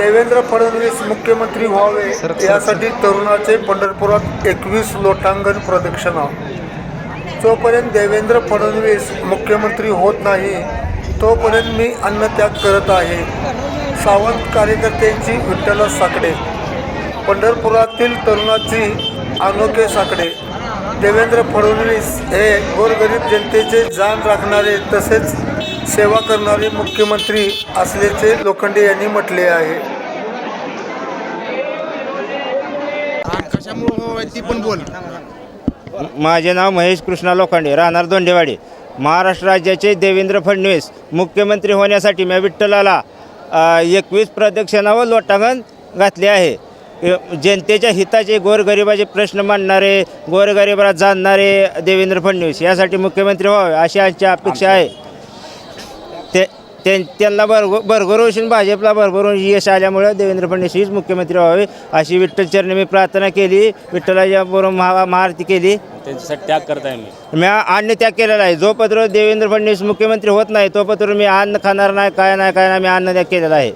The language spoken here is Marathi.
देवेंद्र फडणवीस मुख्यमंत्री व्हावे यासाठी तरुणाचे पंढरपुरात एकवीस लोटांगण प्रदक्षिणा. जोपर्यंत देवेंद्र फडणवीस मुख्यमंत्री होत नाही तोपर्यंत मी अन्नत्याग करत आहे. सावंत कार्यकर्त्यांची विठ्ठल साकडे. पंढरपुरातील तरुणाची अनोखे साकडे. देवेंद्र फडणवीस हे गोरगरीब जनतेचे जाण राखणारे तसेच सेवा करणारे मुख्यमंत्री असल्याचे लोखंडे यांनी म्हटले आहे. हो ती पण बोल. माझे नाव महेश कृष्णा लोखंडे राहणार दोंडेवाडी. महाराष्ट्र राज्याचे देवेंद्र फडणवीस मुख्यमंत्री होण्यासाठी मी विठ्ठलाला एकवीस प्रदक्षिणा व लोटांगण घातले आहे. जनतेच्या हिताचे गोरगरिबाचे प्रश्न मांडणारे गोरगरिबाला जाणणारे देवेंद्र फडणवीस यासाठी मुख्यमंत्री व्हावे अशी आमची अपेक्षा आहे. ते ते- त्यांना भरघ भरभरून भाजपला भरभरून यश आल्यामुळं देवेंद्र फडणवीस हीच मुख्यमंत्री व्हावे अशी विठ्ठलचरणी मी प्रार्थना केली विठ्ठलाच्या बरोबर महा महाआरती केली. त्यांच्यासाठी त्याग करताय मी. मी अन्न त्याग केलेला आहे. जो पत्र देवेंद्र फडणवीस मुख्यमंत्री होत नाही तो पत्र मी अन्न खाणार नाही काय नाही काय नाही मी अन्न त्याग केलेला आहे.